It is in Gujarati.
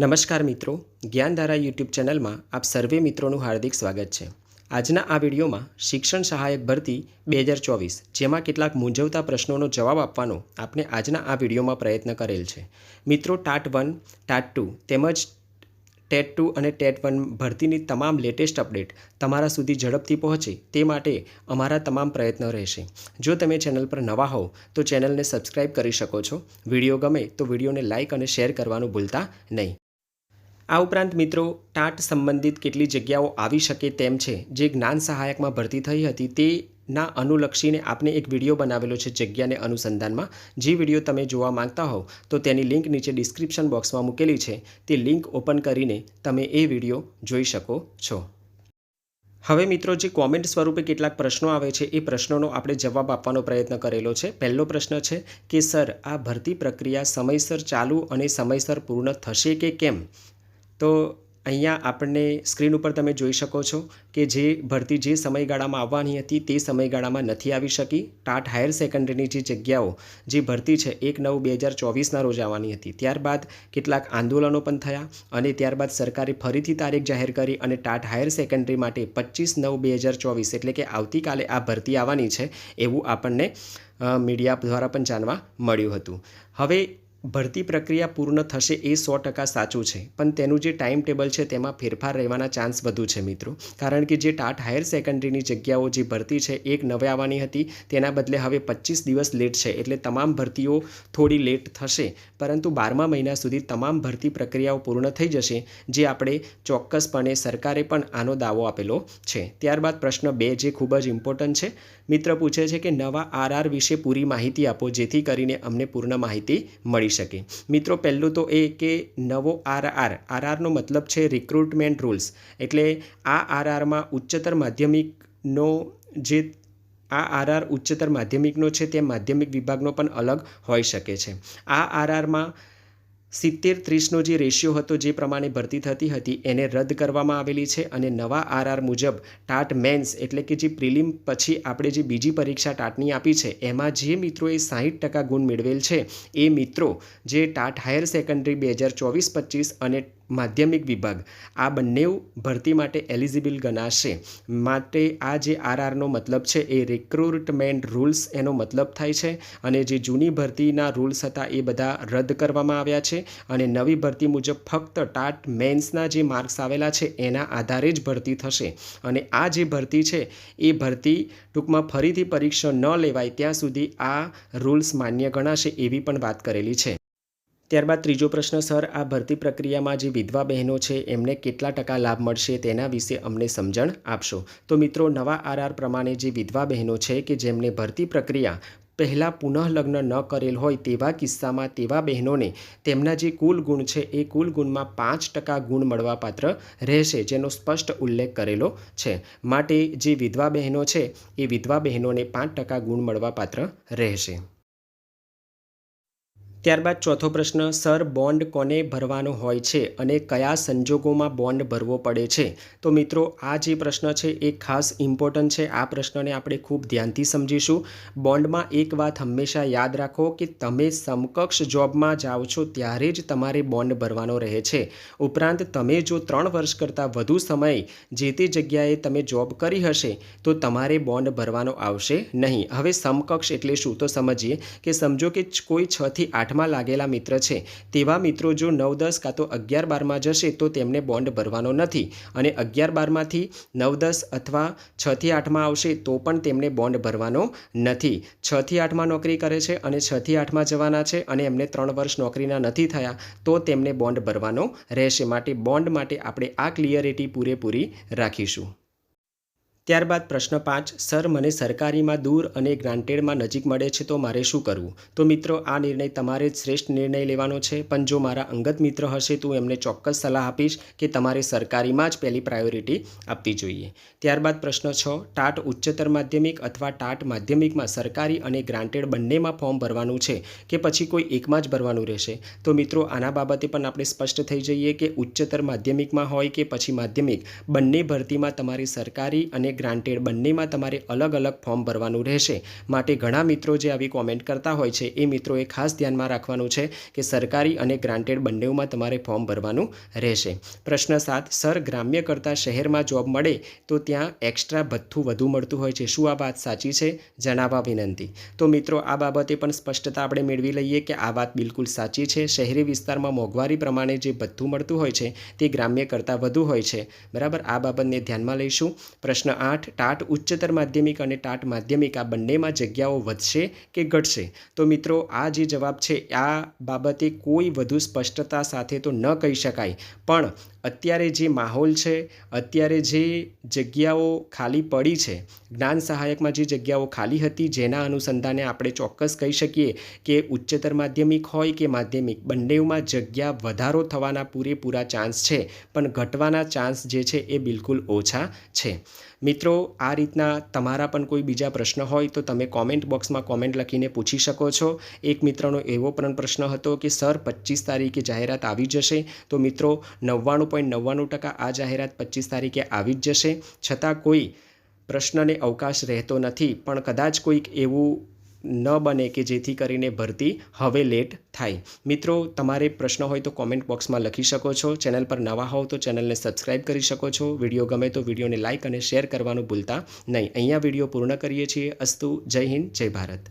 નમસ્કાર મિત્રો, જ્ઞાનધારા યુટ્યુબ ચેનલમાં આપ સર્વે મિત્રોનું હાર્દિક સ્વાગત છે. આજના આ વિડીયોમાં શિક્ષણ સહાયક ભરતી બે હજાર ચોવીસ, જેમાં કેટલાક મૂંઝવતા પ્રશ્નોનો જવાબ આપવાનો આપણે આજના આ વિડીયોમાં પ્રયત્ન કરેલ છે. મિત્રો, ટાટ વન, ટાટ ટુ તેમજ ટેટ ટુ અને ટેટ વન ભરતીની તમામ લેટેસ્ટ અપડેટ તમારા સુધી ઝડપથી પહોંચે તે માટે અમારા તમામ પ્રયત્નો રહેશે. જો તમે ચેનલ પર નવા હોવ, તો ચેનલને સબસ્ક્રાઇબ કરી શકો છો. વીડિયો ગમે તો વિડીયોને લાઇક અને શેર કરવાનું ભૂલતા નહીં. આ ઉપરાંત મિત્રો, ટાટ સંબંધિત કેટલી જગ્યાઓ આવી શકે તેમ છે, જે જ્ઞાન સહાયકમાં ભરતી થઈ હતી તેના અનુલક્ષીને આપણે એક વીડિયો બનાવેલો છે જગ્યાને અનુસંધાનમાં. જે વીડિયો તમે જોવા માંગતા હોવ, તો તેની લિંક નીચે ડિસ્ક્રિપ્શન બોક્સમાં મૂકેલી છે. તે લિંક ઓપન કરીને તમે એ વીડિયો જોઈ શકો છો. હવે મિત્રો, જે કોમેન્ટ સ્વરૂપે કેટલાક પ્રશ્નો આવે છે, એ પ્રશ્નોનો આપણે જવાબ આપવાનો પ્રયત્ન કરેલો છે. પહેલો પ્રશ્ન છે કે, સર, આ ભરતી પ્રક્રિયા સમયસર ચાલુ અને સમયસર પૂર્ણ થશે કે કેમ? તો અહીંયા આપણને સ્ક્રીન ઉપર તમે જોઈ શકો છો કે જે ભરતી જે સમયગાળામાં આવવાની હતી તે સમયગાળામાં નથી આવી શકી. ટાટ હાયર સેકન્ડરીની જે જગ્યાઓ જે ભરતી છે એક નવ બે હજાર ચોવીસના રોજ આવવાની હતી. ત્યારબાદ કેટલાક આંદોલનો પણ થયા અને ત્યારબાદ સરકારે ફરીથી તારીખ જાહેર કરી અને ટાટ હાયર સેકન્ડરી માટે પચીસ નવ બે હજાર ચોવીસ એટલે કે આવતીકાલે આ ભરતી આવવાની છે એવું આપણને મીડિયા દ્વારા પણ જાણવા મળ્યું હતું. હવે ભરતી પ્રક્રિયા પૂર્ણ થશે એ સો ટકા સાચું છે. પણ તેનું જે ટાઈમ ટેબલ છે તેમાં ફેરફાર રહેવાના ચાન્સ વધુ છે મિત્રો. કારણ કે જે ટાટ હાયર સેકન્ડરીની જગ્યાઓ જે ભરતી છે એક નવે આવવાની હતી, તેના બદલે હવે પચીસ દિવસ લેટ છે એટલે તમામ ભરતીઓ થોડી લેટ થશે. પરંતુ બારમા મહિના સુધી તમામ ભરતી પ્રક્રિયાઓ પૂર્ણ થઈ જશે, જે આપણે ચોક્કસપણે સરકારે પણ આનો દાવો આપેલો છે. ત્યારબાદ પ્રશ્ન બે જે ખૂબ જ ઇમ્પોર્ટન્ટ છે. મિત્ર પૂછે છે કે નવા આરઆર વિશે પૂરી માહિતી આપો, જેથી કરીને અમને પૂર્ણ માહિતી મળી શકે. મિત્રો, પહેલું તો એ કે નવો આરઆર, આરઆરનો મતલબ છે રિક્રુટમેન્ટ રૂલ્સ એટલે આ આરઆરમાં ઉચ્ચતર માધ્યમિકનો જે, આ આરઆર ઉચ્ચતર માધ્યમિકનો છે તે માધ્યમિક વિભાગનો પણ અલગ હોઈ શકે છે. આ આરઆરમાં સિત્તેર ત્રીસનો જે રેશિયો હતો જે પ્રમાણે ભરતી થતી હતી, એને રદ કરવામાં આવેલી છે અને નવા આરઆર મુજબ ટાટ મેન્સ એટલે કે જે પ્રિલિમ પછી આપણે જે બીજી પરીક્ષા ટાટની આપી છે, એમાં જે મિત્રોએ સાહીઠ ટકા ગુણ મેળવેલ છે, એ મિત્રો જે ટાટ હાયર સેકન્ડરી બે હજાર ચોવીસ પચીસ અને માધ્યમિક વિભાગ. આ બંને ભરતી માટે એલિજિબલ ગણાશે. માટે આ જે આરઆરનો મતલબ છે, એ રિક્રુટમેન્ટ રૂલ્સ એનો મતલબ થાય છે અને જે જૂની ભરતીના રૂલ્સ હતા, એ બધા રદ કરવામાં આવ્યા છે અને નવી ભરતી મુજબ ફક્ત ટાટ મેન્સના જે માર્ક્સ આવેલા છે, એના આધારે જ ભરતી થશે. અને આ જે ભરતી છે, એ ભરતી ટૂંકમાં ફરીથી પરીક્ષા ન લેવાય, ત્યાં સુધી આ રૂલ્સ માન્ય ગણાશે એવી પણ વાત કરેલી છે. ત્યારબાદ ત્રીજો પ્રશ્ન, સર, આ ભરતી પ્રક્રિયામાં જે વિધવા બહેનો છે, એમને કેટલા ટકા લાભ મળશે તેના વિશે અમને સમજણ આપશો તો મિત્રો, નવા આરઆર પ્રમાણે જે વિધવા બહેનો છે કે જેમને ભરતી પ્રક્રિયા પહેલાં પુનઃલગ્ન ન કરેલ હોય તેવા કિસ્સામાં તેવા બહેનોને તેમના જે કુલ ગુણ છે, એ કુલ ગુણમાં પાંચ ટકા ગુણ મળવાપાત્ર રહેશે, જેનો સ્પષ્ટ ઉલ્લેખ કરેલો છે. માટે જે વિધવા બહેનો છે, એ વિધવા બહેનોને પાંચ ટકા ગુણ મળવાપાત્ર રહેશે. ત્યારબાદ ચોથો પ્રશ્ન, સર, બોન્ડ કોને ભરવાનો હોય છે અને કયા સંજોગોમાં બોન્ડ ભરવો પડે છે? તો મિત્રો, આ જે પ્રશ્ન છે એ ખાસ ઇમ્પોર્ટન્ટ છે. આ પ્રશ્નને આપણે ખૂબ ધ્યાનથી સમજીશું. બોન્ડમાં એક વાત હંમેશા યાદ રાખો કે તમે સમકક્ષ જોબમાં જાઓ છો ત્યારે જ તમારે બોન્ડ ભરવાનો રહે છે. ઉપરાંત, તમે જો ત્રણ વર્ષ કરતાં વધુ સમય જે તે જગ્યાએ તમે જોબ કરી હશે, તો તમારે બોન્ડ ભરવાનો આવશે નહીં. હવે સમકક્ષ એટલે શું? તો સમજીએ કે સમજો કે કોઈ છથી આઠ આઠમાં લાગેલા મિત્ર છે. તેવા મિત્રો જો નવ, દસ કાં તો અગિયાર બારમાં જશે તો તેમને બોન્ડ ભરવાનો નથી. અને અગિયાર બારમાંથી નવ, દસ અથવા છથી આઠમાં આવશે તો પણ તેમને બોન્ડ ભરવાનો નથી. છથી આઠમાં નોકરી કરે છે અને છથી આઠમાં જવાના છે અને એમને ત્રણ વર્ષ નોકરીના નથી થયા તો તેમને બોન્ડ ભરવાનો રહેશે. માટે બોન્ડ માટે આપણે આ ક્લિયરિટી પૂરેપૂરી રાખીશું. ત્યારબાદ પ્રશ્ન પાંચ, સર, મને સરકારીમાં દૂર અને ગ્રાન્ટેડમાં નજીક મળે છે તો મારે શું કરવું? તો મિત્રો, આ નિર્ણય તમારે જ શ્રેષ્ઠ નિર્ણય લેવાનો છે, પણ જો મારા અંગત મિત્ર હશે તો એમને ચોક્કસ સલાહ આપીશ કે તમારે સરકારીમાં જ પહેલી પ્રાયોરિટી આપવી જોઈએ. ત્યારબાદ પ્રશ્ન છ, ટાટ ઉચ્ચતર માધ્યમિક અથવા ટાટ માધ્યમિકમાં સરકારી અને ગ્રાન્ટેડ બંનેમાં ફોર્મ ભરવાનું છે કે પછી કોઈ એકમાં જ ભરવાનું રહેશે? તો મિત્રો, આના બાબતે પણ આપણે સ્પષ્ટ થઈ જઈએ કે ઉચ્ચતર માધ્યમિકમાં હોય કે પછી માધ્યમિક, બંને ભરતીમાં તમારે સરકારી અને ગ્રાન્ટેડ બંનેમાં તમારે અલગ અલગ ફોર્મ ભરવાનું રહેશે. માટે ઘણા મિત્રો જે આવી કોમેન્ટ કરતા હોય છે, એ મિત્રોએ ખાસ ધ્યાનમાં રાખવાનું છે કે સરકારી અને ગ્રાન્ટેડ બંનેમાં તમારે ફોર્મ ભરવાનું રહેશે. પ્રશ્ન સાત, સર, ગ્રામ્ય કરતાં શહેરમાં જોબ મળે તો ત્યાં એક્સ્ટ્રા ભથ્થું વધુ મળતું હોય છે? શું આ વાત સાચી છે? જણાવવા વિનંતી. તો મિત્રો, આ બાબતે પણ સ્પષ્ટતા આપણે મેળવી લઈએ કે આ વાત બિલકુલ સાચી છે. શહેરી વિસ્તારમાં મોંઘવારી પ્રમાણે જે ભથ્થું મળતું હોય છે, તે ગ્રામ્ય કરતાં વધુ હોય છે. બરાબર? આ બાબતને ધ્યાનમાં લઈશું. પ્રશ્ન આઠ ટાટ ઉચ્ચતર માધ્યમિક અને ટાટ માધ્યમિક આ બંનેમાં જગ્યાઓ વધશે કે ઘટશે? તો મિત્રો, આ જે જવાબ છે, આ બાબતે કોઈ વધુ સ્પષ્ટતા સાથે તો ન કહી શકાય. પણ અત્યારે જે માહોલ છે, અત્યારે જે જગ્યાઓ ખાલી પડી છે, જ્ઞાન સહાયકમાં જે જગ્યાઓ ખાલી હતી, જેના અનુસંધાને આપણે ચોક્કસ કહી શકીએ કે ઉચ્ચતર માધ્યમિક હોય કે માધ્યમિક, બંનેમાં જગ્યા વધારો થવાના પૂરેપૂરા ચાન્સ છે. પણ ઘટવાના ચાન્સ જે છે એ બિલકુલ ઓછા છે. મિત્રો, આ રીતના તમારા પણ કોઈ બીજા પ્રશ્ન હોય તો તમે કોમેન્ટ બોક્સમાં કોમેન્ટ લખીને પૂછી શકો છો. એક મિત્રનો એવો પણ પ્રશ્ન હતો કે, સર પચીસ તારીખે જાહેરાત આવી જશે? તો મિત્રો, નવ્વાણું પોઈન્ટ નવ્વાણું ટકા આ જાહેરાત પચીસ તારીખે આવી જ જશે. છતાં કોઈ પ્રશ્નને અવકાશ રહેતો નથી. પણ કદાચ કોઈક એવું ન બને કે જેથી કરીને ભરતી હવે લેટ થાય. મિત્રો, તમારે પ્રશ્ન હોય તો કોમેન્ટ બોક્સમાં લખી શકો છો. ચેનલ પર નવા હોવ તો ચેનલને સબસ્ક્રાઇબ કરી શકો છો. વીડિયો ગમે તો વિડીયોને લાઇક અને શેર કરવાનું ભૂલતા નહીં. અહીંયા વીડિયો પૂર્ણ કરીએ છીએ. અસ્તુ, જય હિન્દ, જય ભારત.